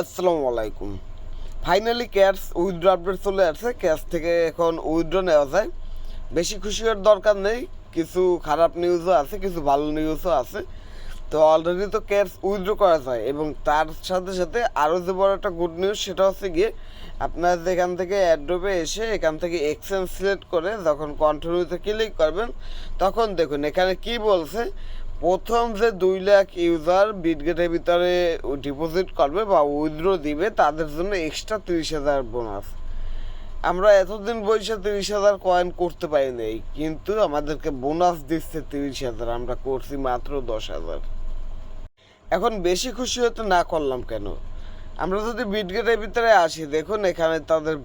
আসসালামু আলাইকুম। Finally cash withdraw update চলে আসছে। ক্যাশ থেকে এখন উইথড্র নেওয়া যায়। বেশি খুশি হওয়ার দরকার নেই। কিছু খারাপ নিউজও আছে, কিছু ভালো নিউজও আছে। তো অলরেডি তো ক্যাশ উইথড্র করা যায় এবং তার সাথে সাথে আরও যে বড় একটা গুড নিউজ সেটা হচ্ছে গিয়ে আপনার যেখান থেকে অ্যাড্রোপে এসে এখান থেকে এক্সচেঞ্জ সিলেক্ট করে যখন কন্টিনিউতে ক্লিক করবেন, তখন দেখুন এখানে কি বলছে। প্রথম যে দুই লাখ ইউজার বিটগেটের ভিতরে ডিপোজিট করবে বা উইথড্র দিবে, তাদের জন্য এক্সট্রা তিরিশ হাজার বোনাস। আমরা এতদিন বৈশা তিরিশ হাজার কয়েন করতে পারি নাই, কিন্তু আমাদেরকে বোনাস দিচ্ছে তিরিশ হাজার, আমরা করছি মাত্র দশ হাজার। এখন বেশি খুশি হতে না করলাম কেন? আমরা যদি বিটগেটের ভিতরে আসি, দেখুন এখানে তাদের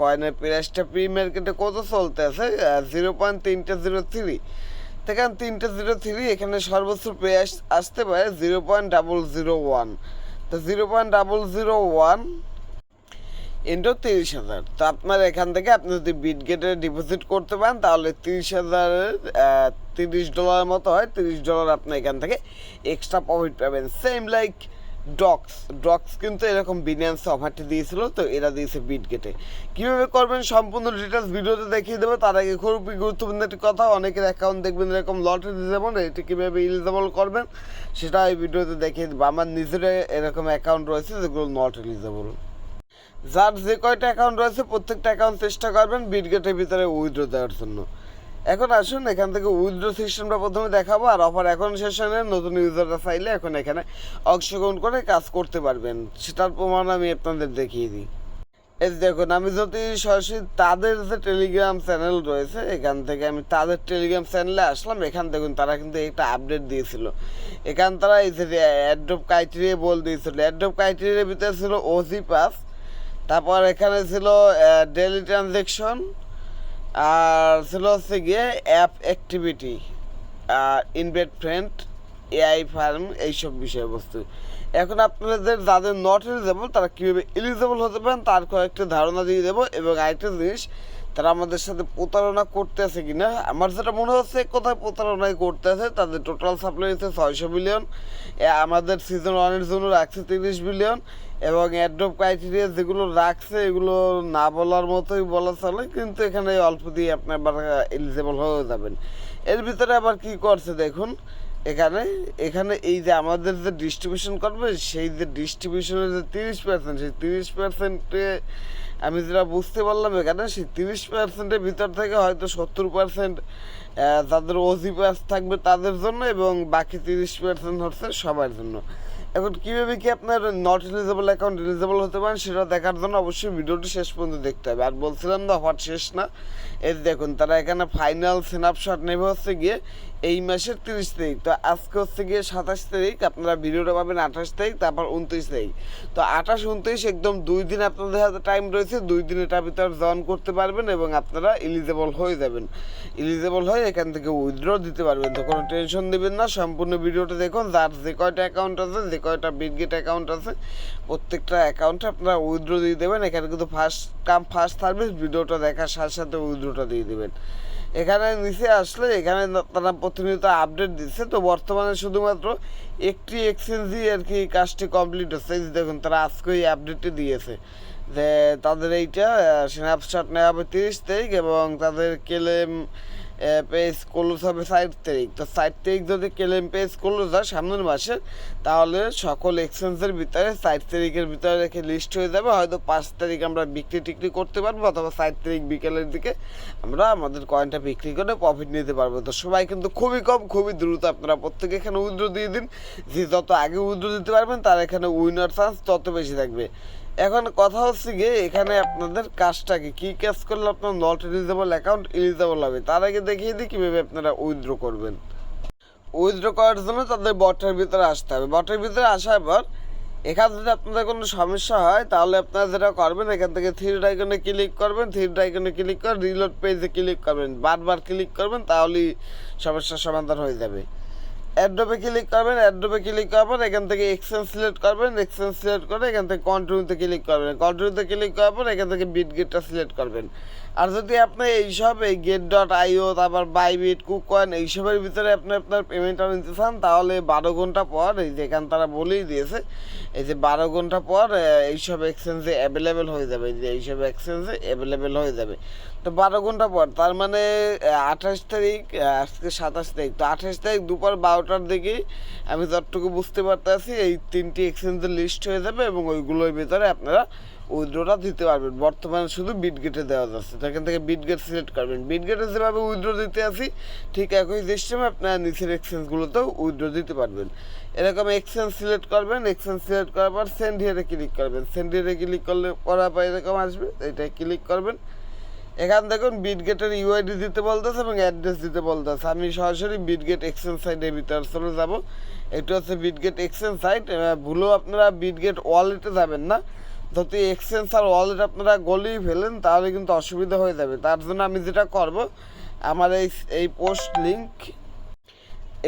কয়েনের প্রাইসটা প্রি মার্কেটে কত চলতে আছে জিরো পয়েন্ট তিনটে জিরো থ্রি সেখানে তিনটে জিরো থ্রি এখানে সর্বোচ্চ প্রাইস আসতে পারে zero point double zero one তো zero point double zero one into তিরিশ হাজার। তো আপনার এখান থেকে আপনি যদি বিট গেটে ডিপোজিট করতে পারেন, তাহলে তিরিশ হাজারের তিরিশ ডলারের মতো হয়। তিরিশ ডলার আপনি এখান থেকে এক্সট্রা প্রফিট পাবেন। সেম লাইক ডক্স ডক্স কিন্তু এরকম বিনিয়ান্সে অফারটি দিয়েছিল, তো এরা দিয়েছে বিটগেটে কীভাবে করবেন সম্পূর্ণ ডিটেলস ভিডিওতে দেখিয়ে দেবো, তার আগে খুবই গুরুত্বপূর্ণ একটি কথা, অনেকের অ্যাকাউন্ট দেখবেন এরকম লটারি যেমন এটি কীভাবে ইলিজেবল করবেন সেটা এই ভিডিওতে দেখিয়ে দেবো। আমার নিজের এরকম অ্যাকাউন্ট রয়েছে, যেগুলো নট এলিজেবল যার যে কয়টা অ্যাকাউন্ট রয়েছে, প্রত্যেকটা অ্যাকাউন্ট চেষ্টা করবেন বিটগেটের ভিতরে উইথড্র দেওয়ার জন্য। এখন আসুন, এখান থেকে উইথড্র সিস্টেমটা প্রথমে দেখাবো, আর অফার এখন সেশনে নতুন ইউজাররা চাইলে এখন এখানে অংশগ্রহণ করে কাজ করতে পারবেন। সেটার প্রমাণ আমি আপনাদের দেখিয়ে দিই। এই দেখুন, আমি যদি সরাসরি তাদের যে টেলিগ্রাম চ্যানেল রয়েছে, এখান থেকে আমি তাদের টেলিগ্রাম চ্যানেলে আসলাম, এখান দেখুন তারা কিন্তু একটা আপডেট দিয়েছিল। এখান তারা এই যে অ্যাড্রপ ক্রাইটেরিয়া বল দিয়েছিল। অ্যাড্রপ ক্রাইটেরিয়ার ভিতরে ছিল ওজি পাস তারপর এখানে ছিল ডেলি ট্রানজেকশন আর ছিল হচ্ছে গিয়ে অ্যাপ অ্যাক্টিভিটি আর ইনভেট ফ্রেন্ড এআই ফার্ম এইসব বিষয়বস্তু এখন আপনাদের যাদের নট এলিজেবল তারা কীভাবে এলিজেবল হতে পারেন, তার কয়েকটা ধারণা দিয়ে দেবো এবং আরেকটা জিনিস, তারা আমাদের সাথে প্রতারণা করতে আছে কিনা? আমার যেটা মনে হচ্ছে কোথায় প্রতারণায় করতে আছে। তাদের টোটাল সাপ্লাই হচ্ছে ছয়শো বিলিয়ন আমাদের সিজন ওয়ানের জন্য রাখছে তিরিশ বিলিয়ন এবং অ্যাড্রপ ক্রাইটেরিয়া যেগুলো রাখছে, এগুলো না বলার মতোই বলা চলে, কিন্তু এখানে অল্প দিয়ে আপনি আবার এলিজেবল হয়ে যাবেন। এর ভিতরে আবার কি করছে দেখুন, এখানে এখানে এই যে আমাদের যে ডিস্ট্রিবিউশন করবে, সেই যে ডিস্ট্রিবিউশনের যে তিরিশ পার্সেন্ট সেই তিরিশ পার্সেন্টে আমি যেটা বুঝতে পারলাম এখানে, সেই তিরিশ পার্সেন্টের ভিতর থেকে হয়তো সত্তর পার্সেন্ট যাদের ওজি পাস থাকবে তাদের জন্য এবং বাকি তিরিশ পার্সেন্ট হচ্ছে সবার জন্য। এখন কীভাবে কি আপনার নট এলিজেবল অ্যাকাউন্ট এলিজেবল হতে পারেন সেটা দেখার জন্য অবশ্যই ভিডিওটি শেষ পর্যন্ত দেখতে হবে। আর বলছিলাম না হওয়ার শেষ না। এই দেখুন, তারা এখানে ফাইনাল স্ন্যাপশট নেবে হচ্ছে গিয়ে এই মাসের তিরিশ তারিখ। তো আজকে হচ্ছে গিয়ে সাতাশ তারিখ, আপনারা ভিডিওটা পাবেন আঠাশ তারিখ, তারপর উনত্রিশ তারিখ। তো আঠাশ উনত্রিশ একদম দুই দিন আপনাদের হাতে টাইম রয়েছে, দুই দিন এটার ভিতর জয়েন করতে পারবেন এবং আপনারা এলিজেবল হয়ে যাবেন। এলিজেবল হয়ে এখান থেকে উইথড্র দিতে পারবেন। তো কোনো টেনশন নেবেন না, সম্পূর্ণ ভিডিওটা দেখুন, যার যে কয়টা অ্যাকাউন্ট আছে, যে কয়টা বিটগেট অ্যাকাউন্ট আছে, প্রত্যেকটা অ্যাকাউন্টে আপনারা উইথড্র দিয়ে দেবেন। এখানে কিন্তু ফার্স্ট কাম ফার্স্ট সার্ভিস ভিডিওটা দেখার সাথে সাথে উইথড্রটা দিয়ে দেবেন। এখানে নিচে আসলে এখানে তারা প্রতিনিয়ত আপডেট দিচ্ছে। তো বর্তমানে শুধুমাত্র একটি এক্সচেঞ্জই আর কি কাজটি কমপ্লিট হচ্ছে। দেখুন, তারা আজকে এই আপডেটটি দিয়েছে যে তাদের এইটা স্ন্যাপশট নেওয়া হবে তিরিশ তারিখ এবং তাদের কেলেম পেজ ক্লোজ হবে ষাট তারিখ তো ষাট তারিখ যদি কেলেম পেজ ক্লোজ হয় সামনের মাসে, তাহলে সকল এক্সচেঞ্জের ভিতরে ষাট তারিখের ভিতরে রেখে লিস্ট হয়ে যাবে। হয়তো পাঁচ তারিখ আমরা বিক্রি টিক্রি করতে পারব, অথবা ষাট তারিখ বিকেলের দিকে আমরা আমাদের কয়েনটা বিক্রি করে প্রফিট নিতে পারব। তো সবাই কিন্তু খুবই কম, খুবই দ্রুত আপনারা প্রত্যেকে এখানে উইথড্র দিয়ে দিন। যে যত আগে উইথড্র দিতে পারবেন, তার এখানে উইনার চান্স তত বেশি থাকবে। এখন কথা হচ্ছে গিয়ে এখানে আপনাদের কাজটা কি? কী কাজ করলে আপনার নট এলিজেবল অ্যাকাউন্ট এলিজেবল হবে? তার আগে দেখিয়ে দিই কীভাবে আপনারা উইথড্র করবেন। উইথড্র করার জন্য তাদের বটের ভিতরে আসতে হবে। বটের ভিতরে আসার পর এখানে যদি আপনাদের কোনো সমস্যা হয়, তাহলে আপনারা যেটা করবেন, এখান থেকে থ্রি আইকনে ক্লিক করবেন। থ্রি আইকনে ক্লিক করে রিলোড পেজে ক্লিক করবেন। বারবার ক্লিক করবেন, তাহলেই সমস্যার সমাধান হয়ে যাবে। অ্যাড্রপে ক্লিক করবেন অ্যাড্রপে ক্লিক করার পর এখান থেকে এক্সচেঞ্জ সিলেক্ট করবেন এক্সচেঞ্জ সিলেক্ট করে এখান থেকে কন্টিনিউতে ক্লিক করবেন। কন্টিনিউতে ক্লিক করার পর এখান থেকে বিট গেটটা সিলেক্ট করবেন। আর যদি আপনি এইসব এই গেট ডট আইও তারপর বাইবিট কুকয়েন এইসবের ভিতরে আপনি আপনার পেমেন্টটা নিতে চান, তাহলে বারো ঘণ্টা পর এই যে এখান তারা বলেই দিয়েছে, এই যে বারো ঘণ্টা পর এইসব এক্সচেঞ্জে অ্যাভেলেবেল হয়ে যাবে যে এইসব এক্সচেঞ্জে অ্যাভেলেবেল হয়ে যাবে। তো বারো ঘণ্টা পর, তার মানে আঠাশ তারিখ আজকে সাতাশ তারিখ, তো আঠাশ তারিখ দুপুর বারোটার দিকে আমি যতটুকু বুঝতে পারতেছি, এই তিনটি এক্সচেঞ্জের লিস্ট হয়ে যাবে এবং ওইগুলোর ভিতরে আপনারা উইথড্রটা দিতে পারবেন। বর্তমানে শুধু বিটগেটে দেওয়া যাচ্ছে। তো এখান থেকে বিটগেট সিলেক্ট করবেন। বিট বিটগেটে যেভাবে উইথড্র দিতে আসি ঠিক একই সিস্টেমে আপনারা নিচের এক্সচেঞ্জগুলোতেও উইথড্র দিতে পারবেন। এরকম এক্সচেঞ্জ সিলেক্ট করবেন। এক্সচেঞ্জ সিলেক্ট করার পর সেন্ড হিয়ারে ক্লিক করবেন। সেন্ড হিয়ারে ক্লিক করলে করার পর এরকম আসবে। এটাই ক্লিক করবেন। এখান দেখুন বিটগেটের ইউআইডি দিতে বলতেছে এবং অ্যাড্রেস দিতে বলতেছে। আমি সরাসরি বিটগেট এক্সচেঞ্জ সাইটের ভিতরে চলে যাব। এটা হচ্ছে বিটগেট এক্সচেঞ্জ সাইট ভুলেও আপনারা বিটগেট ওয়ালেটে যাবেন না। যদি এক্সচেঞ্জ আর ওয়ালেট আপনারা গলিয়ে ফেলেন, তাহলে কিন্তু অসুবিধা হয়ে যাবে। তার জন্য আমি যেটা করব, আমার এই এই পোস্ট লিঙ্ক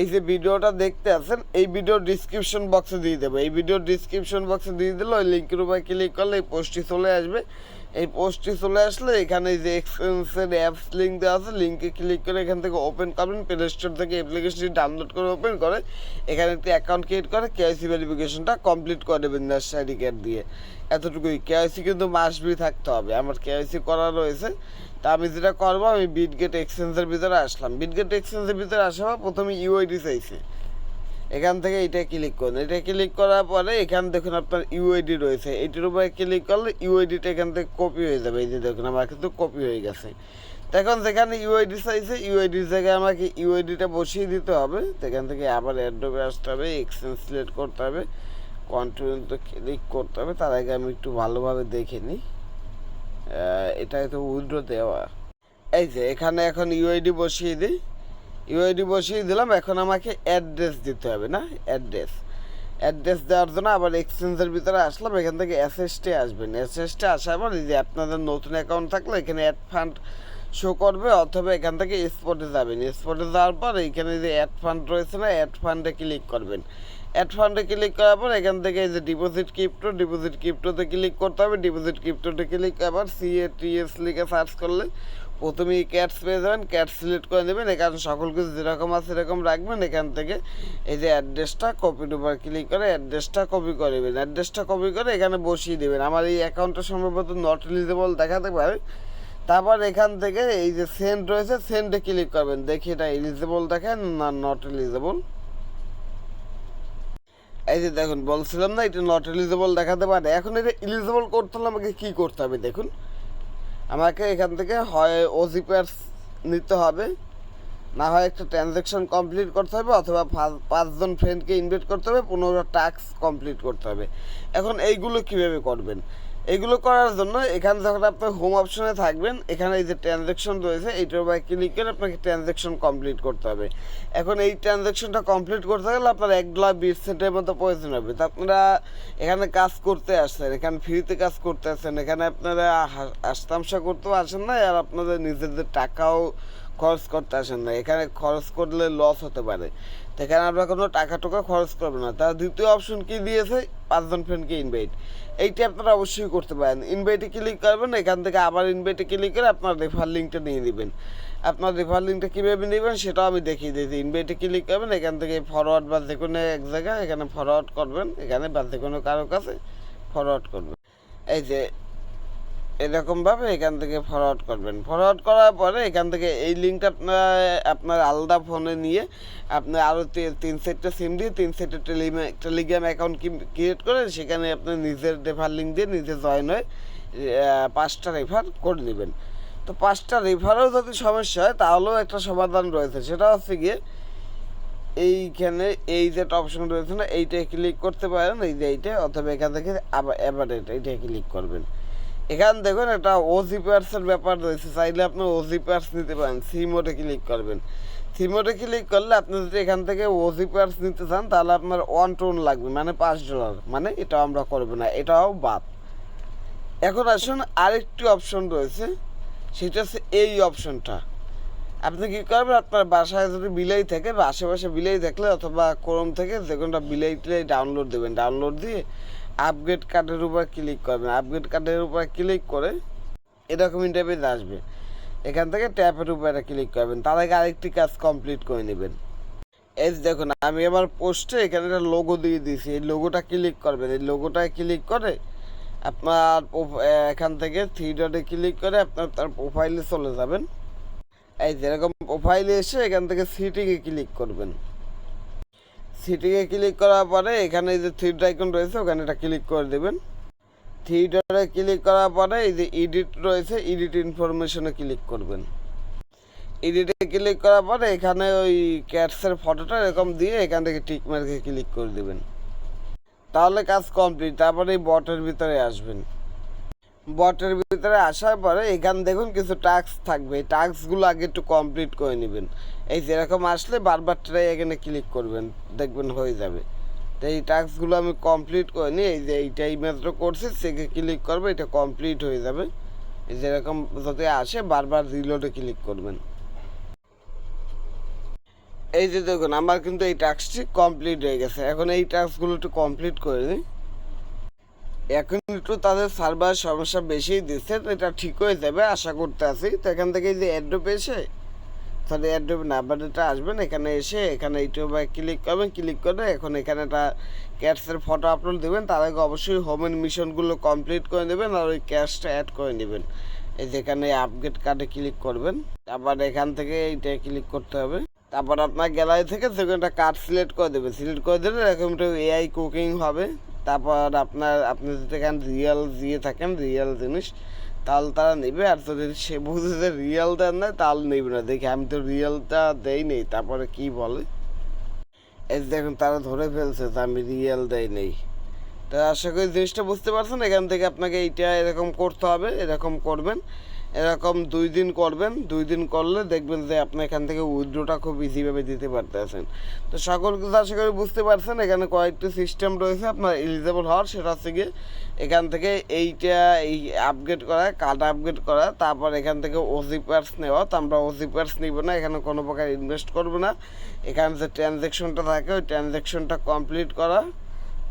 এই যে ভিডিওটা দেখতে আছেন, এই ভিডিও ডিসক্রিপশন বক্সে দিয়ে দেবো। এই ভিডিও ডিসক্রিপশন বক্সে দিয়ে দিলে ওই লিঙ্কের উপরে ক্লিক করলে এই পোস্টটি চলে আসবে। এই পোস্টটি চলে আসলে, এখানে যে এক্সপেন্সের অ্যাপস লিঙ্ক দেওয়া আছে লিঙ্কে ক্লিক করে এখান থেকে ওপেন করবেন প্লে স্টোর থেকে অ্যাপ্লিকেশনটি ডাউনলোড করে ওপেন করে, এখানে একটি অ্যাকাউন্ট ক্রিয়েট করে কেআইসি ভেরিফিকেশনটা কমপ্লিট করে দেবেন ন্যাশ আইডি কার্ড দিয়ে। এতটুকুই কেআইসি কিন্তু মাসবি থাকতে হবে, আমার কেআইসি করা রয়েছে। তা আমি যেটা করব, আমি বিটগেট এক্সচেঞ্জের ভিতরে আসলাম। বিটগেট এক্সচেঞ্জের ভিতরে আসা পর প্রথমে ইউআইডি চাইছে। এখান থেকে এটা ক্লিক করুন। এটা ক্লিক করার পরে এখানে দেখুন আপনার ইউআইডি রয়েছে। এইটির উপরে ক্লিক করলে ইউআইডিটা এখান থেকে কপি হয়ে যাবে। এই যে দেখুন, আমার কিন্তু কপি হয়ে গেছে। তো এখন যেখানে ইউআইডি চাইছে ইউআইডির জায়গায় আমাকে ইউআইডিটা বসিয়ে দিতে হবে। সেখান থেকে আবার অ্যাড্রপে আসতে হবে এক্সচেঞ্জ সিলেক্ট করতে হবে কন্টিনিউতে ক্লিক করতে হবে। তার আগে আমি একটু ভালোভাবে দেখে নিই। এটা তো উইড্রো দেওয়া। এই যে, এখানে এখন ইউআইডি বসিয়ে দিই। ইউআইডি বসিয়ে দিলাম, এখন আমাকে অ্যাড্রেস দিতে হবে, না? অ্যাড্রেস অ্যাড্রেস দেওয়ার জন্য আবার এক্সচেঞ্জের ভিতরে আসলাম, এখান থেকে এসএসটি আসবেন। এসএসটি আসার পর যে আপনাদের নতুন অ্যাকাউন্ট থাকলে এখানে অ্যাড ফান্ড শো করবে, অথবা এখান থেকে স্পটে যাবেন। স্পটে যাওয়ার পর এইখানে যে অ্যাড ফান্ড রয়েছে না অ্যাড ফান্ডে ক্লিক করবেন। অ্যাড ফান্ডে ক্লিক করার পর এখান থেকে এই যে ডিপোজিট ক্রিপ্টো ডিপোজিট ক্রিপ্টোতে ক্লিক করতে হবে। ডিপোজিট ক্রিপ্টোতে ক্লিক আবার সিএটিএস লিখে সার্চ করলে প্রথমেই ক্যাটস পেয়ে যাবেন ক্যাট সিলেক্ট করে দেবেন এখানে সকল কিছু যেরকম আছে সেরকম রাখবেন, এখান থেকে এই যে অ্যাড্রেসটা কপির উপর ক্লিক করে অ্যাড্রেসটা কপি করে দেবেন অ্যাড্রেসটা কপি করে এখানে বসিয়ে দেবেন। আমার এই অ্যাকাউন্টটা সম্ভবত নট এলিজেবল দেখাতে পারে। তারপর এখান থেকে এই যে সেন্ড রয়েছে সেন্ডে ক্লিক করবেন, দেখি এটা এলিজেবল দেখেন না নট এলিজেবল এই যে দেখুন, বলছিলাম না এটা নট এলিজেবল দেখাতে পারে। এখন এটা এলিজেবল করতে হলে আমাকে কী করতে হবে দেখুন। আমাকে এখান থেকে হয় ওজি প্যাস নিতে হবে। না হয় একটা ট্রানজ্যাকশন কমপ্লিট করতে হবে অথবা পাঁচজন ফ্রেন্ডকে ইনভাইট করতে হবে পনেরো টাস্ক কমপ্লিট করতে হবে। এখন এইগুলো কীভাবে করবেন? এইগুলো করার জন্য এখানে যখন আপনি হোম অপশনে থাকবেন, এখানে এই যে ট্রানজ্যাকশন রয়েছে, এইটার উপর ক্লিক করে আপনাকে ট্রানজ্যাকশন কমপ্লিট করতে হবে। এখন এই ট্রানজ্যাকশনটা কমপ্লিট করতে গেলে আপনার এক ডলার বিশ সেন্টের মতো প্রয়োজন হবে। তো আপনারা এখানে কাজ করতে আসছেন, এখানে ফ্রিতে কাজ করতে আসছেন, এখানে আপনারা হাসতামশা করতেও আসেন না আর আপনাদের নিজেদের টাকাও খরচ করতে আসেন না এখানে খরচ করলে লস হতে পারে। এখানে আমরা কোনো টাকা টোকা খরচ করব না। তার দ্বিতীয় অপশন কি দিয়েছে? পাঁচজন ফ্রেন্ডকে ইনভাইট এইটা আপনারা অবশ্যই করতে পারেন। ইনভাইটে ক্লিক করবেন, এখান থেকে আবার ইনভাইটে ক্লিক করে আপনার রেফার লিঙ্কটা নিয়ে নেবেন। আপনার রেফার লিঙ্কটা কীভাবে নেবেন সেটাও আমি দেখিয়ে দিয়েছি। ইনভাইটে ক্লিক করবেন, এখান থেকে ফরওয়ার্ড বা যে কোনো এক জায়গায় এখানে ফরওয়ার্ড করবেন, এখানে বা যে কোনো কারও কাছে ফরওয়ার্ড করবেন। এই যে এরকমভাবে এখান থেকে ফরওয়ার্ড করবেন। ফরওয়ার্ড করার পরে এখান থেকে এই লিঙ্কটা আপনার আপনার আলাদা ফোনে নিয়ে আপনি আরও তিন সেটটা সিম দিয়ে, তিন সেটের টেলিগ্রাম টেলিগ্রাম অ্যাকাউন্ট ক্রিয়েট করে সেখানে আপনি নিজের রেফার লিঙ্ক দিয়ে নিজে জয়েন হয়ে পাঁচটা রেফার করে নেবেন। তো পাঁচটা রেফারও যদি সমস্যা হয়, তাহলেও একটা সমাধান রয়েছে। সেটা হচ্ছে গিয়ে এইখানে এই যে অপশন রয়েছে না এইটাই ক্লিক করতে পারেন, এই যে এইটা অথবা এখান থেকে আবার এটা এইটাই ক্লিক করবেন। এখান দেখুন, একটা ওজি পার্সের ব্যাপার রয়েছে। চাইলে আপনি ওজি পার্স নিতে পারেন। সি মোডে ক্লিক করবেন। সি মোডে ক্লিক করলে আপনি যদি এখান থেকে ওজি পার্স নিতে চান, তাহলে আপনার ওয়ান টোন লাগবে মানে পাঁচ ডলার মানে এটাও আমরা করব না, এটাও বাদ। এখন আসুন, আরেকটি অপশন রয়েছে। সেটা হচ্ছে এই অপশনটা আপনি কি করবেন, আপনার বাসায় যদি বিলাই থাকে, বা আশেপাশে বিলাই থাকলে অথবা ক্রোম থেকে যে কোনোটা বিলাই টিলাই ডাউনলোড দেবেন। ডাউনলোড দিয়ে আপগ্রেড কার্ডের উপর ক্লিক করবেন। আপগ্রেড কার্ডের উপর ক্লিক করে এরকম ইন্টারভিউ আসবে। এখান থেকে ট্যাপের উপরে ক্লিক করবেন। তার আগে আরেকটি কাজ কমপ্লিট করে নেবেন। এই দেখুন, আমি আমার পোস্টে এখানে একটা লোগো দিয়ে দিয়েছি। এই লোগোটা ক্লিক করবেন। এই লোগোটায় ক্লিক করে আপনার এখান থেকে থ্রি ডটে ক্লিক করে আপনার তার প্রোফাইলে চলে যাবেন। এই যেরকম প্রোফাইলে এসে এখান থেকে সিটিকে ক্লিক করবেন। সিটিকে ক্লিক করার পরে এখানে এই যে থ্রি আইকন রয়েছে, ওখানে এটা ক্লিক করে দেবেন। থ্রি ডটে ক্লিক করার পরে এই যে এডিট রয়েছে, এডিট ইনফরমেশনে ক্লিক করবেন। এডিটে ক্লিক করার পরে এখানে ওই ক্যাটসের ফটোটা এরকম দিয়ে এখান থেকে টিক মার্কে ক্লিক করে দেবেন। তাহলে কাজ কমপ্লিট, তারপরে এই বটের ভিতরে আসবেন। বটের ভিতরে আসার পরে এখানে দেখুন কিছু টাস্ক থাকবে। এই টাস্কগুলো আগে একটু কমপ্লিট করে নেবেন। এই যেরকম আসলে বারবার ট্রাই এখানে ক্লিক করবেন, দেখবেন হয়ে যাবে। তো এই টাস্কগুলো আমি কমপ্লিট করে নিই এই যে এইটাই মাত্র করছি সেকে ক্লিক করবে, এটা কমপ্লিট হয়ে যাবে। এই যেরকম যদি আসে, বারবার রিলোডে ক্লিক করবেন। এই যে দেখুন, আমার কিন্তু এই টাস্কটি কমপ্লিট হয়ে গেছে। এখন এই টাস্কগুলো একটু কমপ্লিট করে নিই। এখন একটু তাদের সার্ভার সমস্যা বেশি দিচ্ছে, তো এটা ঠিক হয়ে যাবে, আশা করতে আছি। তো এখান থেকে যে অ্যাড্রপ এসে, তাহলে অ্যাড্রপ নাম্বারটা আসবেন, এখানে এসে, এখানে ইউটিউবে ক্লিক করবেন ক্লিক করে এখন এখানে একটা ক্যাটসের ফটো আপলোড দেবেন, তার আগে অবশ্যই হোম মিশনগুলো কমপ্লিট করে নেবেন আর ওই ক্যাশটা অ্যাড করে নেবেন। এই যেখানে আপগ্রেড কার্ডে ক্লিক করবেন, তারপর এখান থেকে এইটা ক্লিক করতে হবে। তারপর আপনার গ্যালারি থেকে একটা কার্ড সিলেক্ট করে দেবেন। সিলেক্ট করে দিলে এরকম একটা এআই কুকিং হবে। তারপর আপনার, আপনি যদি এখানে রিয়েল দিয়ে থাকেন রিয়েল জিনিস, তাহলে তারা নেবে। আর যদি সে বুঝে যে রিয়েল দেন না তাহলে নেবে না। দেখি, আমি তো রিয়েলটা দেই নেই তারপরে কি বলে? এই দেখুন, তারা ধরে ফেলছে যে আমি রিয়েল দেই নেই। তো আশা করি জিনিসটা বুঝতে পারছেন। এখান থেকে আপনাকে এইটা এরকম করতে হবে, এরকম করবেন। এরকম দুই দিন করবেন, দুই দিন করলে দেখবেন যে আপনি এখান থেকে উইড্রোটা খুব ইজিভাবে দিতে পারতেছেন। তো সকল কিছু আশা করি বুঝতে পারছেন, এখানে কয়েকটি সিস্টেম রয়েছে আপনার এলিজেবল হওয়ার, সেটা হচ্ছে গিয়ে এখান থেকে এইটা এই আপগ্রেড করা কার্ড আপগ্রেড করা, তারপর এখান থেকে ওজি পার্স নেওয়া, তো আমরা ওজি পার্স নিব না, এখানে কোনো প্রকার ইনভেস্ট করব না। এখানে যে ট্রানজ্যাকশনটা থাকে, ওই ট্রানজ্যাকশনটা কমপ্লিট করা।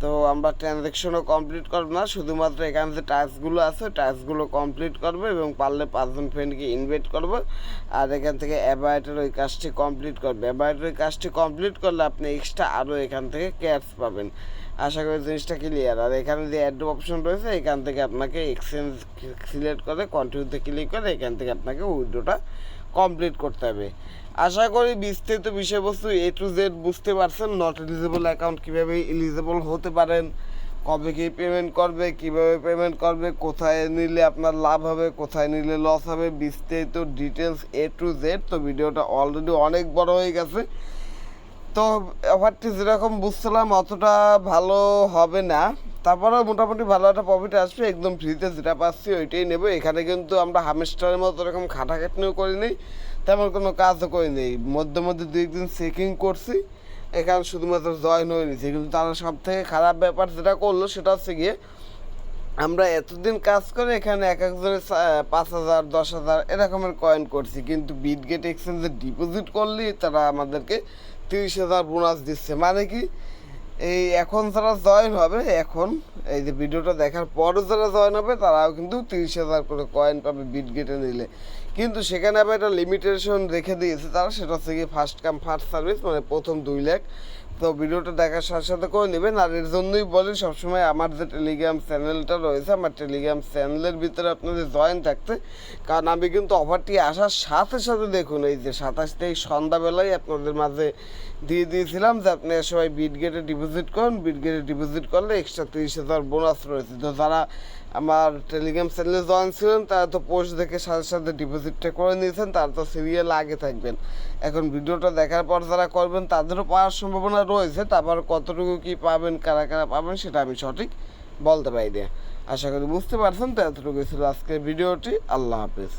তো আমরা ট্রানজ্যাকশনও কমপ্লিট করব না, শুধুমাত্র এখানে যে টাস্কগুলো আছে টাস্কগুলো কমপ্লিট করবে এবং পারলে পাঁচজন ফ্রেন্ডকে ইনভাইট করব। আর এখান থেকে অ্যাবাইটের ওই কাজটি কমপ্লিট করবে। অ্যাবাইটের ওই কাজটি কমপ্লিট করলে আপনি এক্সট্রা আরও এখান থেকে ক্যাশ পাবেন। আশা করি জিনিসটা ক্লিয়ার আর এখানে যে অ্যাড অপশন রয়েছে, এখান থেকে আপনাকে এক্সচেঞ্জ সিলেক্ট করে কন্টিনিউতে ক্লিক করে এখান থেকে আপনাকে উইড্রোটা কমপ্লিট করতে হবে। আশা করি বিস্তারিত বিষয়বস্তু এ টু জেড বুঝতে পারছেন নট এলিজিবল অ্যাকাউন্ট কীভাবে এলিজিবল হতে পারেন, কবে কী পেমেন্ট করবে, কীভাবে পেমেন্ট করবে, কোথায় নিলে আপনার লাভ হবে, কোথায় নিলে লস হবে, বিস্তারিত ডিটেলস এ টু জেড তো ভিডিওটা অলরেডি অনেক বড় হয়ে গেছে। তো অফারটি যেরকম বুঝছিলাম, অতটা ভালো হবে না। তারপরেও মোটামুটি ভালো একটা প্রফিট আসবে, একদম ফ্রিতে যেটা পাচ্ছি ওইটাই নেব। এখানে কিন্তু আমরা হামেস্টারের মতো এরকম খাটাখাটনিও করিনি তেমন কোনো কাজও করি নেই। মধ্যে মধ্যে দুই একদিন চেকিং করছি, এখানে শুধুমাত্র জয়েন হয়ে নিয়েছি। কিন্তু তারা সব থেকে খারাপ ব্যাপার যেটা করল, সেটা হচ্ছে গিয়ে আমরা এতদিন কাজ করে এখানে এক একজনের পাঁচ হাজার, দশ হাজার এরকমের কয়েন করছি। কিন্তু বিটগেট এক্সচেঞ্জে ডিপোজিট করলেই তারা আমাদেরকে তিরিশ হাজার বোনাস দিচ্ছে। মানে কি? এই এখন যারা জয়েন হবে, এখন এই যে ভিডিওটা দেখার পরও যারা জয়েন হবে, তারাও কিন্তু তিরিশ হাজার করে কয়েন পাবে বিটগেটে নিলে। কিন্তু সেখানে আবার একটা লিমিটেশন রেখে দিয়েছে তারা, সেটা হচ্ছে কি ফার্স্ট কাম ফার্স্ট সার্ভিস মানে প্রথম দুই লাখ। তো ভিডিওটা দেখার সাথে সাথে করে নেবেন, আর এর জন্যই বলি সবসময় আমার যে টেলিগ্রাম চ্যানেলটা রয়েছে, আমার টেলিগ্রাম চ্যানেলের ভিতরে আপনাদের জয়েন থাকতে। কারণ আমি কিন্তু অফারটি আসার সাথে সাথে দেখুন, এই যে সাতাশ তারিখ সন্ধ্যাবেলায় আপনাদের মাঝে দিয়ে দিয়েছিলাম যে আপনি সবাই বিটগেটে ডিপোজিট করুন বিটগেটে ডিপোজিট করলে এক্সট্রা তিরিশ হাজার বোনাস রয়েছে। তো যারা আমার টেলিগ্রাম চ্যানেলে জয়েন ছিলেন, তারা তো পোস্ট দেখে সাথে সাথে ডিপোজিটটা করে নিয়েছেন, তারা তো সিরিয়াল আগে থাকবেন। এখন ভিডিওটা দেখার পর যারা করবেন, তাদেরও পাওয়ার সম্ভাবনা রয়েছে তারপর কতটুকু কি পাবেন, কারা কারা পাবেন, সেটা আমি সঠিক বলতে পারি না। আশা করি বুঝতে পারছেন, তো এতটুকু ছিল আজকের ভিডিওটি। আল্লাহ হাফিজ।